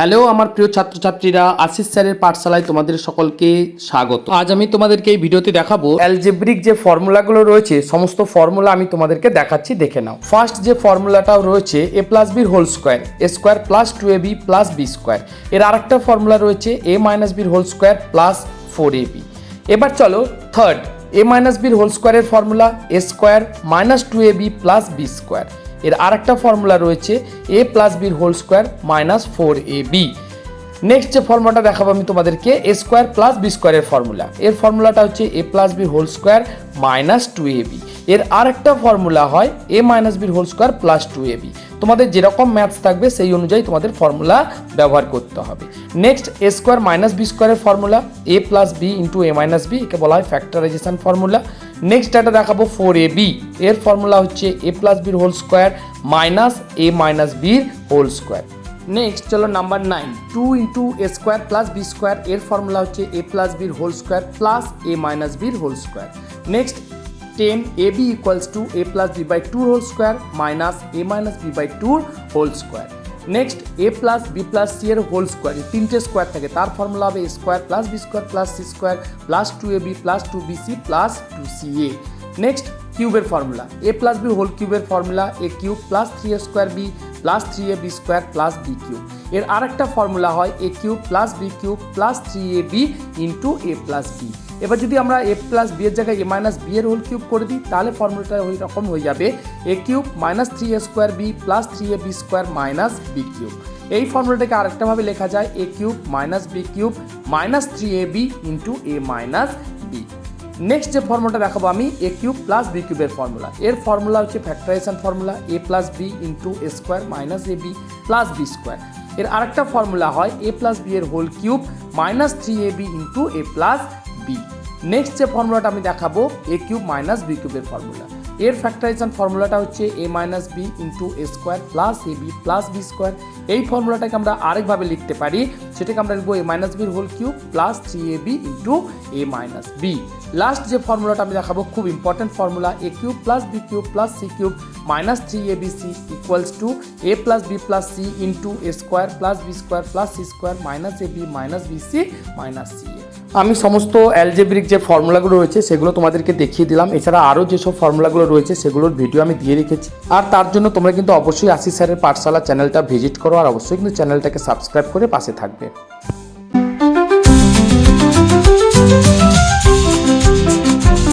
Hello, আমার প্রিয় ছাত্রছাত্রীরা, আশিস স্যারের পাঠশালায় তোমাদের সকলকে স্বাগত। আজ আমি তোমাদেরকে এই ভিডিওতে দেখাবো অ্যালজেব্রিক যে ফর্মুলাগুলো রয়েছে, সমস্ত ফর্মুলা আমি তোমাদেরকে দেখাচ্ছি, দেখে নাও। ফার্স্ট যে ফর্মুলাটাও রয়েছে এ প্লাস বির whole square A square plus two A B plus B square এর আরেকটা ফর্মুলা রয়েছে এ মাইনাস বির whole square plus four A B এবার চলো থার্ড এ মাইনাস বির হোল স্কোয়ারের formula A square minus two A B plus B square এর আর একটা ফর্মুলা রয়েছে এ প্লাস বির whole square minus four A B next যে ফর্মুলাটা দেখাবো আমি তোমাদেরকে এ স্কোয়ার প্লাস বি স্কোয়ারের ফর্মুলা এর ফর্মুলাটা হচ্ছে A plus B whole square minus two A B এর আরেকটা ফর্মুলা হয় এ মাইনাস বির whole square plus two A B তোমাদের যেরকম ম্যাথস থাকবে, সেই অনুযায়ী তোমাদের ফর্মুলা ব্যবহার করতে হবে। Next A square minus B স্কোয়ারের formula A plus B into A minus B একে বলা হয় ফ্যাক্টরাইজেশন ফর্মুলা নেক্সট এটা দেখাবো ফোর এ বি এর ফর্মুলা হচ্ছে এ প্লাস বির whole square minus A minus বির হোল স্কোয়ার নেক্সট চলো number nine two into A square plus B square এর ফর্মুলা হচ্ছে এ প্লাস বির whole square plus A minus বির whole square next ten A B equals to A plus B by two whole square minus A minus B by two whole square next A plus B plus C এর whole square তিনটে square থাকে, তার formula হবে A square plus B square plus C square plus two A B plus two B C plus two C A next কিউবের formula A plus B whole কিউবের formula A cube plus three A square B plus three A B square plus B cube এর আরেকটা formula হয় A cube plus B cube plus three A B into A plus B এবার যদি আমরা A plus B এর জায়গায় A minus B এর whole cube করে দিই, তাহলে ফর্মুলাটা ওই রকম হয়ে যাবে A cube minus three A square B plus three A B square minus B cube এই ফর্মুলাটাকে আরেকটাভাবে লেখা যায় A cube minus B cube minus three A B into A minus B next যে ফর্মুলাটা দেখাবো আমি এ কিউব প্লাস বি কিউবের ফর্মুলা এর ফর্মুলা হচ্ছে factorisation formula A plus B into A square minus A B plus B square এর আরেকটা formula হয় এ প্লাস বি এর whole cube minus three A B into A plus B next যে ফর্মুলাটা আমি দেখাবো এ কিউব মাইনাস বি কিউবের formula এর ফ্যাক্টরাইজেশন ফর্মুলাটা হচ্ছে A minus B into A square plus A B plus B square এই ফর্মুলাটাকে আমরা আরেকভাবে লিখতে পারি, সেটাকে আমরা লিখব এ মাইনাস বির whole cube plus three A B into A minus B last যে ফর্মুলাটা আমি দেখাবো, খুব important formula A cube plus B cube plus C cube minus three A B C equals to A plus B plus C into A square plus B square plus C square minus A B minus B C minus C আমি সমস্ত algebraic যে ফর্মুলাগুলো রয়েছে সেগুলো তোমাদেরকে দেখিয়ে দিলাম। এছাড়া আরও যেসব ফর্মুলাগুলো রয়েছে সেগুলোর ভিডিও আমি দিয়ে রেখেছি। আর তার জন্য তোমরা কিন্তু অবশ্যই আশিস স্যারের পাঠশালা চ্যানেলটা ভিজিট করো আর অবশ্যই কিন্তু চ্যানেলটাকে সাবস্ক্রাইব করে পাশে থাকবে।